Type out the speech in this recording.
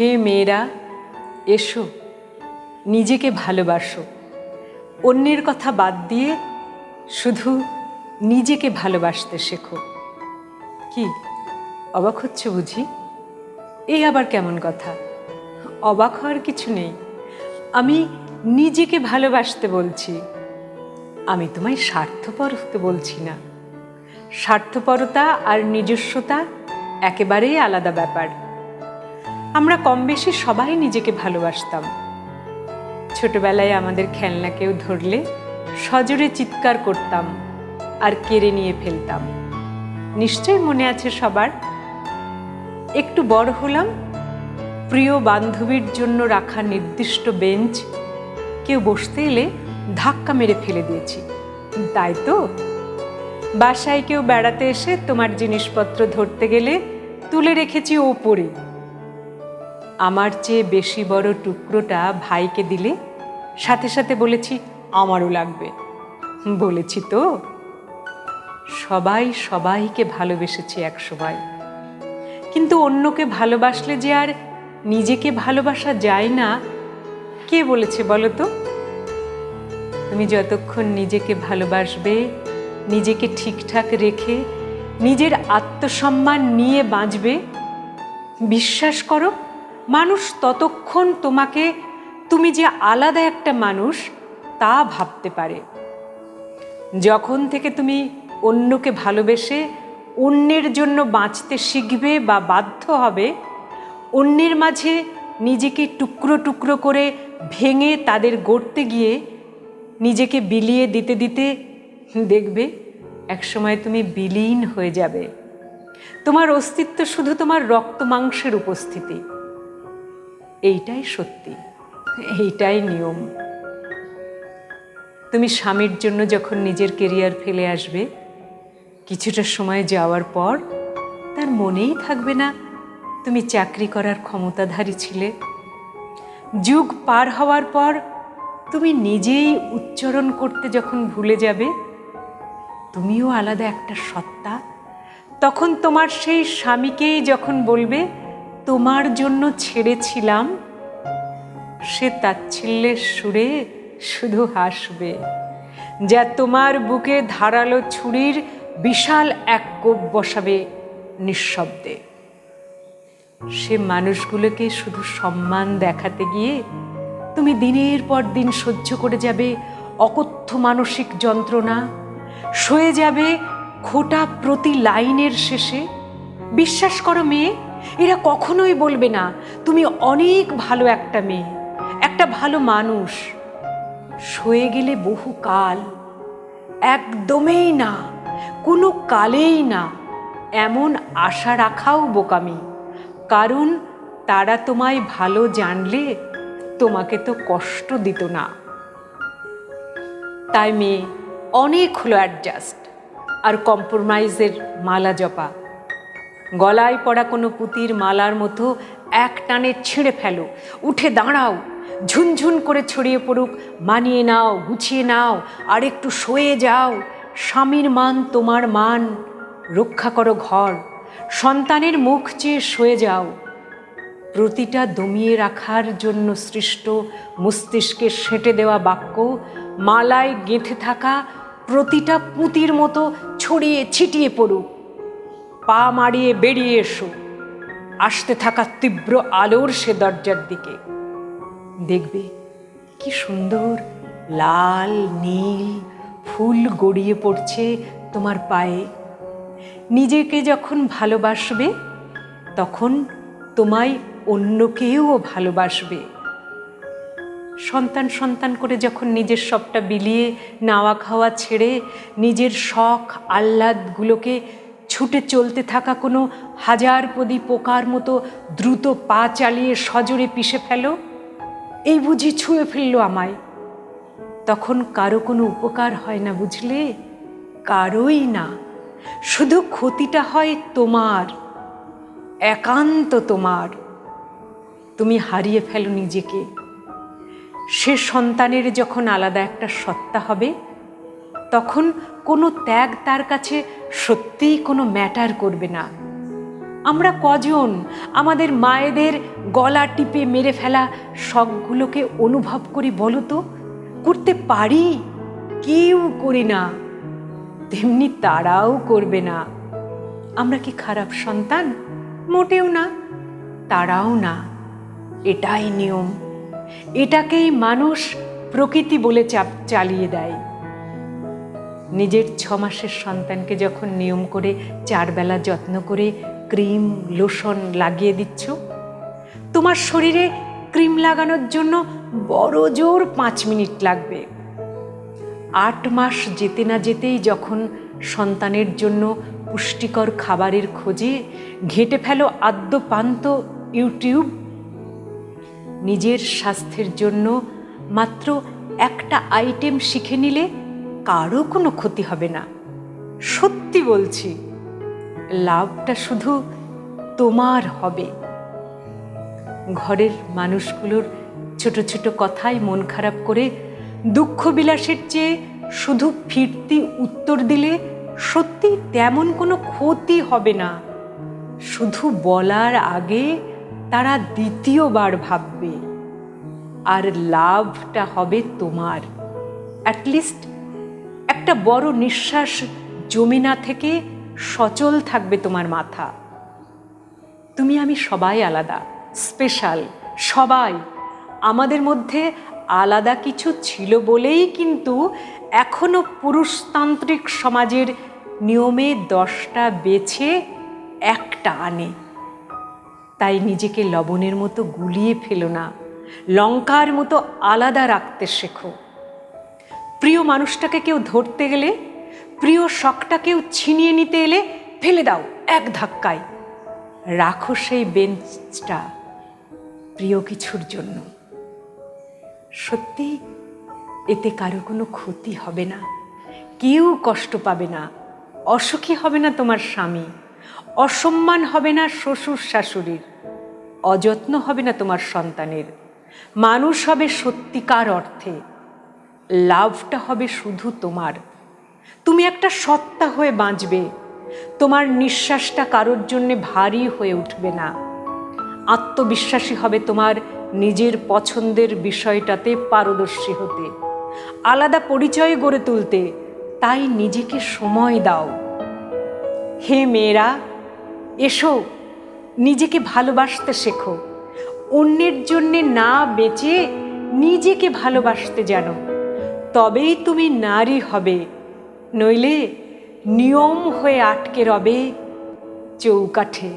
হে মেয়েরা, এসো, নিজেকে ভালোবাসো। অন্যের কথা বাদ দিয়ে শুধু নিজেকে ভালোবাসতে শেখো। কি, অবাক হচ্ছে বুঝি? এই আবার কেমন কথা? অবাক হওয়ার কিছু নেই। আমি নিজেকে ভালোবাসতে বলছি। আমি তোমায় স্বার্থপর হতে বলছি না। স্বার্থপরতা আর নিজস্বতা একেবারেই আলাদা ব্যাপার। আমরা কম বেশি সবাই নিজেকে ভালোবাসতাম। ছোটবেলায় আমাদের খেলনা কেউ ধরলে সজোরে চিৎকার করতাম আর কেড়ে নিয়ে ফেলতাম। নিশ্চয় মনে আছে সবার? একটু বড় হলাম, প্রিয় বান্ধবীর জন্য রাখা নির্দিষ্ট বেঞ্চ কেউ বসতে এলে ধাক্কা মেরে ফেলে দিয়েছি। তাই তো? বাসায় কেউ বেড়াতে এসে তোমার জিনিসপত্র ধরতে গেলে তুলে রেখেছি ওপরে। আমার চেয়ে বেশি বড় টুকরোটা ভাইকে দিলে? সাথে সাথে বলেছি, আমারও লাগবে। বলেছি তো, সবাই সবাইকে ভালোবেসেছি এক কিন্তু অন্যকে ভালোবাসলে যে আর নিজেকে ভালোবাসা যায় না, কে বলেছে বলো তো? তুমি যতক্ষণ নিজেকে ভালোবাসবে, নিজেকে ঠিকঠাক রেখে, নিজের আত্মসম্মান নিয়ে বাঁচবে, বিশ্বাস করো মানুষ ততক্ষণ তোমাকে, তুমি যে আলাদা একটা মানুষ, তা ভাবতে পারে। যখন থেকে তুমি অন্যকে ভালোবেসে অন্যের জন্য বাঁচতে শিখবে বা বাধ্য হবে, অন্যের মাঝে নিজেকে টুকরো টুকরো করে ভেঙে তাদের গড়তে গিয়ে নিজেকে বিলিয়ে দিতে দিতে, দেখবে একসময় তুমি বিলীন হয়ে যাবে। তোমার অস্তিত্ব শুধু তোমার রক্ত মাংসের উপস্থিতি। এইটাই সত্যি, এইটাই নিয়ম। তুমি স্বামীর জন্য যখন নিজের কেরিয়ার ফেলে আসবে, কিছুটা সময় যাওয়ার পর তার মনেই থাকবে না, তুমি চাকরি করার ক্ষমতাধারী ছিলে। যুগ পার হওয়ার পর তুমি নিজেই উচ্চারণ করতে যখন ভুলে যাবে, তুমিও আলাদা একটা সত্তা। তখন তোমার সেই স্বামীকেই যখন বলবে তোমার জন্য ছেড়েছিলাম। সে তাচ্ছিল্যের সুরে শুধু হাসবে, যা তোমার বুকে ধারালো ছুরির বিশাল এক কোপ বসাবে নিঃশব্দে। সে মানুষগুলোকে শুধু সম্মান দেখাতে গিয়ে তুমি দিনের পর দিন সহ্য করে যাবে অকথ্য মানসিক যন্ত্রণা, সয়ে যাবে খোটা প্রতি লাইনের শেষে। বিশ্বাস করো মেয়ে এরা কখনোই বলবে না, তুমি অনেক ভালো একটা মেয়ে, একটা ভালো মানুষ। সয়ে গেলে বহু কাল, একদমই না, কোনো কালেই না, এমন আশা রাখাও বোকামি। কারণ তারা তোমায় ভালো জানলে তোমাকে তো কষ্ট দিত না। তাই মেয়ে, অনেক হলো অ্যাডজাস্ট আর কম্প্রোমাইজের মালা জপা। গলায় পড়া কোনো পুতির মালার মতো এক টানে ছিঁড়ে ফেলো। উঠে দাঁড়াও, ঝুনঝুন করে ছড়িয়ে পড়ুক, মানিয়ে নাও, গুছিয়ে নাও, আর একটু সয়ে যাও। স্বামীর মান তোমার মান, রক্ষা করো ঘর। সন্তানের মুখ চেয়ে সয়ে যাও। প্রতিটা দমিয়ে রাখার জন্য সৃষ্ট মস্তিষ্কে সেঁটে দেওয়া বাক্য, মালায় গেঁথে থাকা প্রতিটা পুঁতির মতো ছড়িয়ে ছিটিয়ে পড়ুক। পা মারিয়ে বেরিয়ে এসো। আসতে থাকা তীব্র আলোর সে দরজার দিকে। দেখবে কি সুন্দর, লাল, নীল ফুল গড়িয়ে পড়ছে তোমার পায়ে। নিজেকে যখন ভালোবাসবে, তখন তোমায় অন্য কেউ ভালোবাসবে। সন্তান সন্তান করে যখন নিজের সবটা বিলিয়ে, নাওয়া খাওয়া ছেড়ে নিজের শখ, আহ্লাদগুলোকে ছুটে চলতে থাকা কোনো হাজার পদি পোকার মতো দ্রুত পা চালিয়ে সজোরে পিষে ফেলো। এই বুঝি ছুঁয়ে ফেলল আমায়। তখন কারও কোনো উপকার হয় না বুঝলে? কারোই না। শুধু ক্ষতিটা হয় তোমার, একান্ত তোমার। তুমি হারিয়ে ফেলো নিজেকে। সে সন্তানের যখন আলাদা একটা সত্তা হবে তখন কোনো ত্যাগ তার কাছে সত্যিই কোনো ম্যাটার করবে না। আমরা কজন আমাদের মায়েদের গলা টিপে মেরে ফেলা শখগুলোকে অনুভব করি বলো তো? করতে পারি? কেউ করি না। তেমনি তারাও করবে না। আমরা কি খারাপ সন্তান? মোটেও না। তারাও না। এটাই নিয়ম। এটাকেই মানুষ প্রকৃতি বলে চাপ চালিয়ে দেয়। নিজের ছ মাসের সন্তানকে যখন নিয়ম করে চারবেলা যত্ন করে ক্রিম, লোশন লাগিয়ে দিচ্ছ, তোমার শরীরে ক্রিম লাগানোর জন্য বড় জোর পাঁচ মিনিট লাগবে। আট মাস যেতে না যেতেই যখন সন্তানের জন্য পুষ্টিকর খাবারের খোঁজে ঘেঁটে ফেলো আদ্যপান্ত ইউটিউব, নিজের স্বাস্থ্যের জন্য মাত্র একটা আইটেম শিখে নিলে কারও কোনো ক্ষতি হবে না। সত্যি বলছি, লাভটা শুধু তোমার হবে। ঘরের মানুষগুলোর ছোট ছোট কথায় মন খারাপ করে দুঃখ বিলাসের চেয়ে শুধু ফিরতি উত্তর দিলে সত্যি তেমন কোনো ক্ষতি হবে না। শুধু বলার আগে তারা দ্বিতীয়বার ভাববে, আর লাভটা হবে তোমার। অ্যাটলিস্ট একটা বড় নিঃশ্বাস জমে না থেকে সচল থাকবে তোমার মাথা। তুমি আমি সবাই আলাদা স্পেশাল সবাই। আমাদের মধ্যে আলাদা কিছু ছিল বলেই কিন্তু এখনও পুরুষতান্ত্রিক সমাজের নিয়মে দশটা বেছে একটা আনে। তাই নিজেকে লবণের মতো গুলিয়ে ফেলো না, লঙ্কার মতো আলাদা রাখতে শেখো। প্রিয় মানুষটাকে কেউ ধরতে গেলে, প্রিয় শখটা কেউ ছিনিয়ে নিতে এলে ফেলে দাও এক ধাক্কায়। রাখো সেই বেঞ্চটা প্রিয় কিছুর জন্য। সত্যি, এতে কারও কোনো ক্ষতি হবে না। কেউ কষ্ট পাবে না। অসুখী হবে না তোমার স্বামী। অসম্মান হবে না শ্বশুর শাশুড়ির। অযত্ন হবে না তোমার সন্তানের। মানুষ হবে সত্যিকার অর্থে। লাভটা হবে শুধু তোমার। তুমি একটা সত্তা হয়ে বাঁচবে। তোমার নিঃশ্বাসটা কারোর জন্যে ভারী হয়ে উঠবে না। আত্মবিশ্বাসী হবে তোমার নিজের পছন্দের বিষয়টাতে পারদর্শী হতে। আলাদা পরিচয় গড়ে তুলতে তাই নিজেকে সময় দাও। হে মেয়েরা, এসো, নিজেকে ভালোবাসতে শেখো। অন্যের জন্যে না বেঁচে নিজেকে ভালোবাসতে জানো। তবেই তুমি নারী হবে নইলে নিয়ম হয়ে আটকে রবে চৌকাঠে।